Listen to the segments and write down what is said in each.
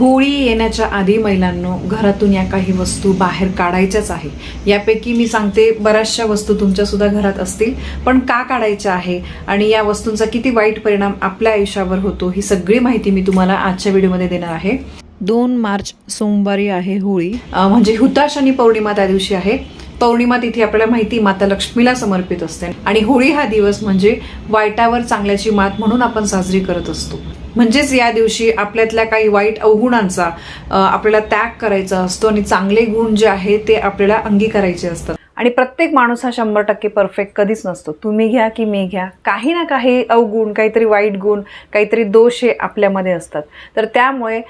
होळी येण्याच्या आधी महिलांनो घरातून या काही वस्तू बाहेर काढायच्याच आहे. यापैकी मी सांगते बऱ्याचशा वस्तू तुमच्यासुद्धा घरात असतील पण का काढायच्या आहे आणि या वस्तूंचा किती वाईट परिणाम आपल्या आयुष्यावर होतो ही सगळी माहिती मी तुम्हाला आजच्या व्हिडिओमध्ये देणार आहे. दोन मार्च सोमवारी आहे होळी. म्हणजे हुताश आणि पौर्णिमा त्या दिवशी आहे. पौर्णिमा तिथे आपल्याला माहिती माता लक्ष्मीला समर्पित असते आणि होळी हा दिवस म्हणजे वाईटावर चांगल्याची मात म्हणून आपण साजरी करत असतो. म्हणजेच या दिवशी आपल्यातल्या काही वाईट अवगुणांचा आपल्याला त्याग करायचा असतो आणि चांगले गुण जे आहे ते आपल्याला अंगीकारायचे असतात. आणि प्रत्येक माणूस हा शंभर टक्के परफेक्ट कधीच नसतो. तुम्ही घ्या की मी घ्या. काही ना काही अवगुण काहीतरी वाईट गुण काहीतरी दोष हे आपल्यामध्ये असतात. तर त्यामुळे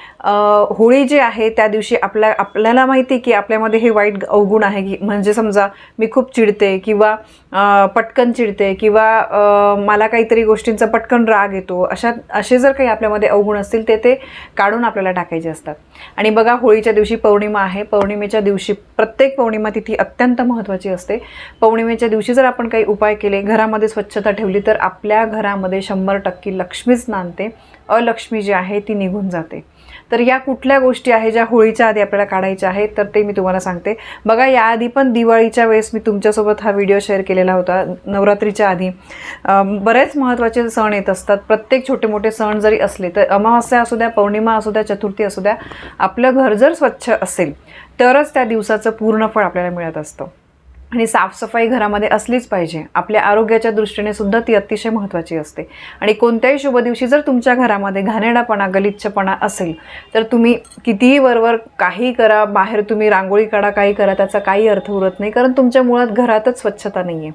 होळी जी आहे त्या दिवशी आपल्या आपल्याला माहिती की आपल्यामध्ये हे वाईट अवगुण आहे की म्हणजे समजा मी खूप चिडते किंवा पटकन चिडते किंवा मला काहीतरी गोष्टींचा पटकन राग येतो अशा असे जर काही आपल्यामध्ये अवगुण असतील ते ते काढून आपल्याला टाकायचे असतात. आणि बघा होळीच्या दिवशी पौर्णिमा आहे. पौर्णिमेच्या दिवशी प्रत्येक पौर्णिमा तिथी अत्यंत महत्त्वाची असते. पौर्णिमेच्या दिवशी जर आपण काही उपाय केले घरामध्ये स्वच्छता ठेवली तर आपल्या घरामध्ये शंभर टक्के लक्ष्मीच नांदते अलक्ष्मी जी आहे ती निघून जाते. तर या कुठल्या गोष्टी आहे ज्या होळीच्या आधी आपल्याला काढायच्या आहेत तर ते मी तुम्हाला सांगते. बघा याआधी पण दिवाळीच्या वेळेस मी तुमच्यासोबत हा व्हिडिओ शेअर केलेला होता नवरात्रीच्या आधी. बरेच महत्त्वाचे सण येत असतात. प्रत्येक छोटे मोठे सण जरी असले तर अमावास्या असू द्या पौर्णिमा असू द्या चतुर्थी असू द्या आपलं घर जर स्वच्छ असेल तरच त्या दिवसाचं पूर्ण फळ आपल्याला मिळत असतं. आणि साफसफाई घरामध्ये असलीच पाहिजे. आपल्या आरोग्याच्या दृष्टीने सुद्धा ती अतिशय महत्त्वाची असते. आणि कोणत्याही शुभ दिवशी जर तुमच्या घरामध्ये घाणेरडापणा गलिच्छपणा असेल तर तुम्ही कितीही वरवर काही करा बाहेर तुम्ही रांगोळी काढा काही करा त्याचा काही अर्थ उरत नाही कारण तुमच्या मुळात घरातच स्वच्छता नाही आहे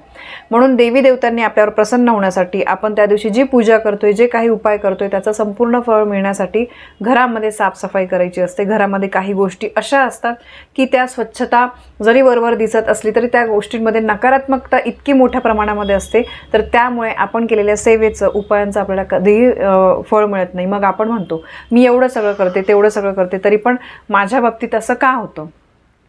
म्हणून देवी देवतांनी आपल्यावर प्रसन्न होण्यासाठी आपण त्या दिवशी जी पूजा करतोय जे काही उपाय करतोय त्याचं संपूर्ण फळ मिळण्यासाठी घरामध्ये साफसफाई करायची असते. घरामध्ये काही गोष्टी अशा असतात की त्या स्वच्छता जरी वरवर दिसत असली तरी त्या गोष्टींमध्ये नकारात्मकता इतकी मोठ्या प्रमाणामध्ये असते तर त्यामुळे आपण केलेल्या सेवेचं उपायांचं आपल्याला कधीही फळ मिळत नाही. मग आपण म्हणतो मी एवढं सगळं करते तेवढं सगळं करते तरी पण माझ्या बाबतीत असं का होतं?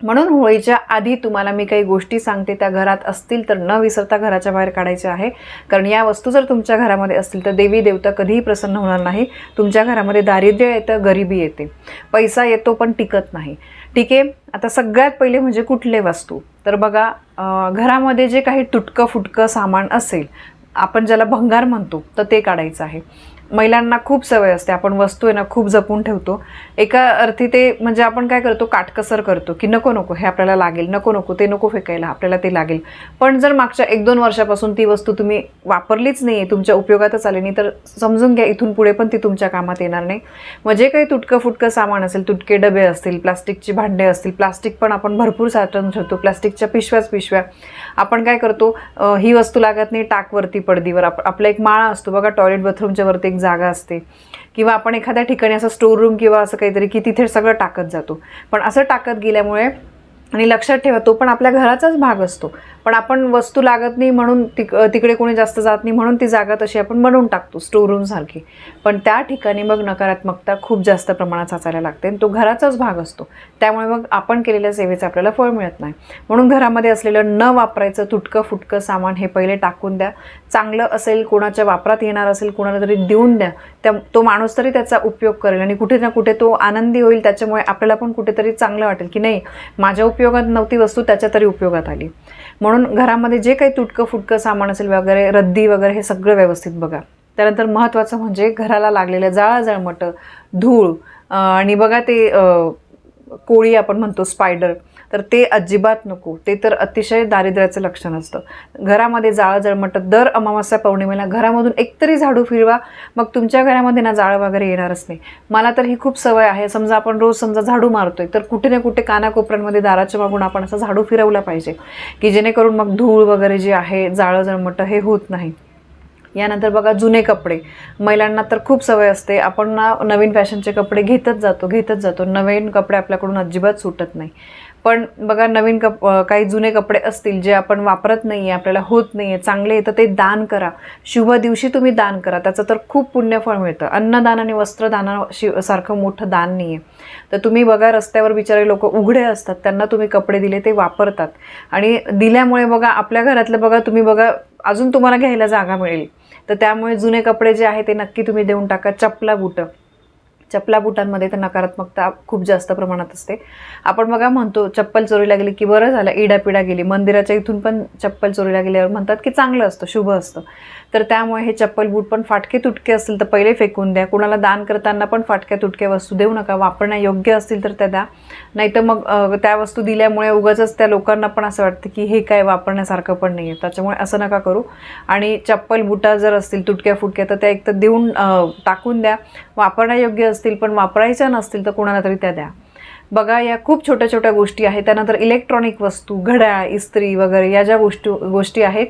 म्हणून होळीच्या आधी तुम्हाला मी काही गोष्टी सांगते त्या घरात असतील तर न विसरता घराच्या बाहेर काढायच्या आहे. कारण या वस्तू जर तुमच्या घरामध्ये असतील तर देवी देवता कधीही प्रसन्न होणार नाही. तुमच्या घरामध्ये दारिद्र्य येतं गरिबी येते. पैसा येतो पण टिकत नाही. ठीक आहे? आता सगळ्यात पहिले म्हणजे कुठले वस्तू? तर बघा घरामध्ये जे काही तुटकं फुटकं सामान असेल आपण ज्याला भंगार म्हणतो तर ते काढायचं आहे. महिलांना खूप सवय असते. आपण वस्तू आहे ना खूप जपून ठेवतो. एका अर्थी ते म्हणजे आपण काय करतो काटकसर करतो की नको नको हे आपल्याला लागेल नको नको ते नको फेकायला आपल्याला ते लागेल. पण जर मागच्या एक दोन वर्षापासून ती वस्तू तुम्ही वापरलीच नाही आहे तुमच्या उपयोगातच आली नाही तर समजून घ्या इथून पुढे पण ती तुमच्या कामात येणार नाही. मग जे काही तुटकं फुटकं सामान असेल तुटके डबे असतील प्लास्टिकची भांडे असतील प्लास्टिक पण आपण भरपूर साठवून ठेवतो प्लास्टिकच्या पिशव्याच पिशव्या. आपण काय करतो ही वस्तू लागत नाही टाकवरती पडदीवर. आप आपला एक माळा असतो बघा टॉयलेट बाथरूमच्या वरती एक जागा असते. किंवा आपण एखाद्या ठिकाणी असं स्टोर रूम किंवा असं काहीतरी की तिथे सगळं टाकत जातो. पण असं टाकत गेल्यामुळे आणि लक्षात ठेवा तो पण आपल्या घराचाच भाग असतो. पण आपण वस्तू लागत नाही म्हणून तिक तिकडे कोणी जास्त जात नाही म्हणून ती जागा तशी आपण बनवून टाकतो स्टोर रूमसारखी पण त्या ठिकाणी मग नकारात्मकता खूप जास्त प्रमाणात साचायला लागते आणि तो घराचाच भाग असतो. त्यामुळे मग आपण केलेल्या सेवेचं आपल्याला फळ मिळत नाही. म्हणून घरामध्ये असलेलं न वापरायचं तुटकं फुटकं सामान हे पहिले टाकून द्या. चांगलं असेल कोणाच्या वापरात येणार असेल कोणाला तरी देऊन द्या. त्या तो माणूस तरी त्याचा उपयोग करेल आणि कुठे ना कुठे तो आनंदी होईल त्याच्यामुळे आपल्याला पण कुठेतरी चांगलं वाटेल की नाही माझ्या उपयोगात नव्हती वस्तू त्याच्या तरी उपयोगात आली. म्हणून घरामध्ये जे काही तुटकं फुटकं सामान असेल वगैरे रद्दी वगैरे हे सगळं व्यवस्थित बघा. त्यानंतर महत्त्वाचं म्हणजे घराला लागलेलं जाळाजाळमटं धूळ आणि बघा ते कोळी आपण म्हणतो स्पायडर तर ते अजिबात नको. ते तर अतिशय दारिद्र्याचं लक्षण असतं. घरामध्ये जाळं जळमटत दर अमावास्या पौर्णिमेला घरामधून एकतरी झाडू फिरवा मग तुमच्या घरामध्ये ना जाळं वगैरे येणारच नाही. मला तर ही खूप सवय आहे. समजा आपण रोज समजा झाडू मारतोय तर कुठे ना कुठे कानाकोपऱ्यांमध्ये दाराच्या मागून आपण असं झाडू फिरवला पाहिजे की जेणेकरून मग धूळ वगैरे जे आहे जाळं जळमटं हे होत नाही. यानंतर बघा जुने कपडे. महिलांना तर खूप सवय असते. आपण ना नवीन फॅशनचे कपडे घेतच जातो घेतच जातो. नवीन कपडे आपल्याकडून अजिबात सुटत नाही. पण बघा नवीन कप काही जुने कपडे असतील जे आपण वापरत नाही आहे आपल्याला होत नाही आहे चांगले आहे तर ते दान करा. शुभ दिवशी तुम्ही दान करा. त्याचं तर खूप पुण्यफळ मिळतं. अन्नदान आणि वस्त्रदाना शि सारखं मोठं दान नाही आहे तर तुम्ही बघा रस्त्यावर बिचारे लोक उघडे असतात. त्यांना तुम्ही कपडे दिले ते वापरतात. आणि दिल्यामुळे बघा आपल्या घरातलं बघा तुम्ही बघा अजून तुम्हाला घ्यायला जागा मिळेल. तर त्यामुळे जुने कपडे जे आहे ते नक्की तुम्ही देऊन टाका. चपला बुटं. चपला बुटांमध्ये तर नकारात्मकता खूप जास्त प्रमाणात असते. आपण बघा म्हणतो चप्पल चोरीला गेली की बरं झालं इडापिडा गेली. मंदिराच्या इथून पण चप्पल चोरीला गेल्यावर म्हणतात की चांगलं असतं शुभ असतं. तर त्यामुळे हे चप्पल बूट पण फाटके तुटके असतील तर पहिले फेकून द्या. कुणाला दान करताना पण फाटक्या तुटक्या वस्तू देऊ नका. वापरण्यायोग्य असतील तर त्या द्या. नाही तर मग त्या वस्तू दिल्यामुळे उगाच त्या लोकांना पण असं वाटतं की हे काय वापरण्यासारखं पण नाही आहे त्याच्यामुळे असं नका करू. आणि चप्पल बुटा जर असतील तुटक्या फुटक्या तर त्या एक तर देऊन टाकून द्या. वापरण्यायोग्य असतील पण वापरायच्या नसतील तर कुणाला तरी त्या द्या. बघा या खूप छोट्या छोट्या गोष्टी आहेत. त्यानंतर इलेक्ट्रॉनिक वस्तू घड्याळ इस्त्री वगैरे या ज्या गोष्टी गोष्टी आहेत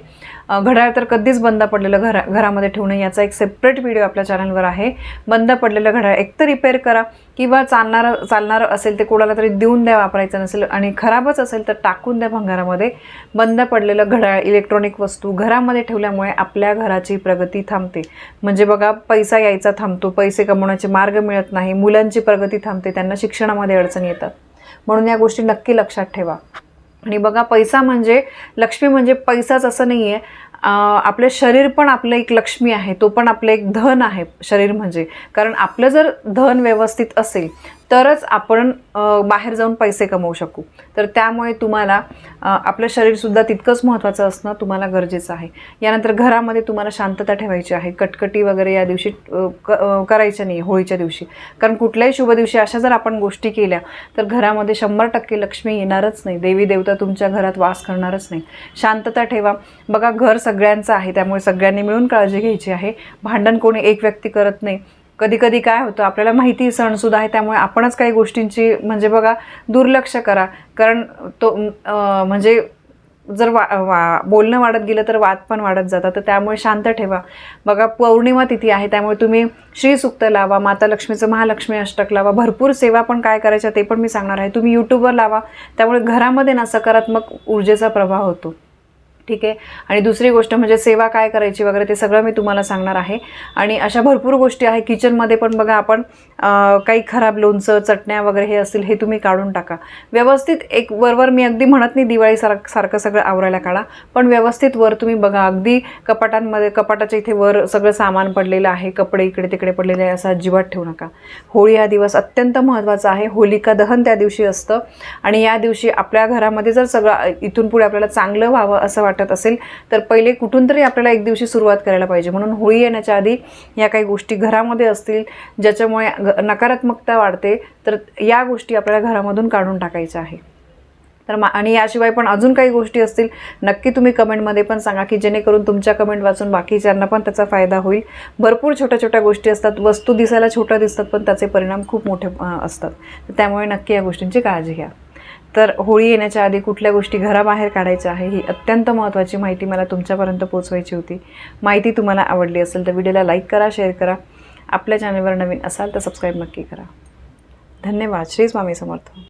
घड्याळ तर कधीच बंद पडलेलं घरा घरामध्ये ठेवणं याचा एक सेपरेट व्हिडिओ आपल्या चॅनलवर आहे. बंद पडलेलं घड्याळ एक तर रिपेअर करा किंवा चालणारं चालणारं असेल ते कोणाला तरी देऊन द्या वापरायचं नसेल आणि खराबच असेल तर टाकून द्या भंगारामध्ये. बंद पडलेलं घड्याळ इलेक्ट्रॉनिक वस्तू घरामध्ये ठेवल्यामुळे आपल्या घराची प्रगती थांबते. म्हणजे बघा पैसा यायचा थांबतो पैसे कमवण्याचे मार्ग मिळत नाही मुलांची प्रगती थांबते त्यांना शिक्षणामध्ये अडचणी येतात. म्हणून या गोष्टी नक्की लक्षात ठेवा. आणि बघा पैसा म्हणजे लक्ष्मी म्हणजे पैसाच असं नाही आहे आपलं शरीर पण आपलं एक लक्ष्मी आहे तो पण आपलं एक धन आहे शरीर म्हणजे. कारण आपलं जर धन व्यवस्थित असेल तरच आपण बाहेर जाऊन पैसे कमवू शकू. तर त्यामुळे तुम्हाला आपलं शरीरसुद्धा तितकंच महत्त्वाचं असणं तुम्हाला गरजेचं आहे. यानंतर घरामध्ये तुम्हाला शांतता ठेवायची आहे. कटकटी वगैरे या दिवशी क करायच्या नाही होळीच्या दिवशी. कारण कुठल्याही शुभ दिवशी अशा जर आपण गोष्टी केल्या तर घरामध्ये शंभर टक्के लक्ष्मी येणारच नाही. देवी देवता तुमच्या घरात वास करणारच नाही. शांतता ठेवा. बघा घर सगळ्यांचं आहे त्यामुळे सगळ्यांनी मिळून काळजी घ्यायची आहे. भांडण कोणी एक व्यक्ती करत नाही. कधी कधी काय होतं आपल्याला माहिती सणसुद्धा आहे त्यामुळे आपणच काही गोष्टींची म्हणजे बघा दुर्लक्ष करा. कारण तो म्हणजे जर वा वा बोलणं वाढत गेलं तर वाद पण वाढत जातात तर त्यामुळे शांत ठेवा. बघा पौर्णिमा तिथी आहे त्यामुळे तुम्ही श्रीसुक्त लावा माता लक्ष्मीचं महालक्ष्मी अष्टक लावा. भरपूर सेवा पण काय करायच्या ते पण मी सांगणार आहे. तुम्ही यूट्यूबवर लावा त्यामुळे घरामध्ये ना सकारात्मक ऊर्जेचा प्रभाव होतो. ठीक आहे? आणि दुसरी गोष्ट म्हणजे सेवा काय करायची वगैरे ते सगळं मी तुम्हाला सांगणार आहे. आणि अशा भरपूर गोष्टी आहे किचनमध्ये पण बघा आपण काही खराब लोणचं चटण्या वगैरे हे असतील हे तुम्ही काढून टाका. व्यवस्थित एक वरवर मी अगदी म्हणत नाही दिवाळी सार सारखं सगळं आवरायला काढा. पण व्यवस्थित वर तुम्ही बघा अगदी कपाटांमध्ये कपाटाच्या इथे वर सगळं सामान पडलेलं आहे. कपडे इकडे तिकडे पडलेले आहे असं अजिबात ठेवू नका. होळी हा दिवस अत्यंत महत्त्वाचा आहे. होलिका दहन त्या दिवशी असतं. आणि या दिवशी आपल्या घरामध्ये जर सगळं इथून पुढे आपल्याला चांगलं व्हावं असं वाटतं असेल तर पहिले कुठून तरी आपल्याला एक दिवशी सुरुवात करायला पाहिजे. म्हणून होळी येण्याच्या आधी या काही गोष्टी घरामध्ये असतील ज्याच्यामुळे घ- नकारात्मकता वाढते तर या गोष्टी आपल्याला घरामधून काढून टाकायच्या आहे. तर मा आणि याशिवाय पण अजून काही गोष्टी असतील नक्की तुम्ही कमेंटमध्ये पण सांगा की जेणेकरून तुमच्या कमेंट वाचून बाकीच्यांना पण त्याचा फायदा होईल. भरपूर छोट्या छोट्या गोष्टी असतात वस्तू दिसायला छोट्या दिसतात पण त्याचे परिणाम खूप मोठे असतात. तर त्यामुळे नक्की या गोष्टींची काळजी घ्या. तर होळी येण्याच्या आधी कुठल्या गोष्टी घराबाहेर काढायच्या आहे ही अत्यंत महत्त्वाची माहिती मला तुमच्यापर्यंत पोचवायची होती. माहिती तुम्हाला आवडली असेल तर व्हिडिओला लाईक करा शेअर करा. आपल्या चॅनलवर नवीन असाल तर सबस्क्राईब नक्की करा. धन्यवाद. श्री स्वामी समर्थ.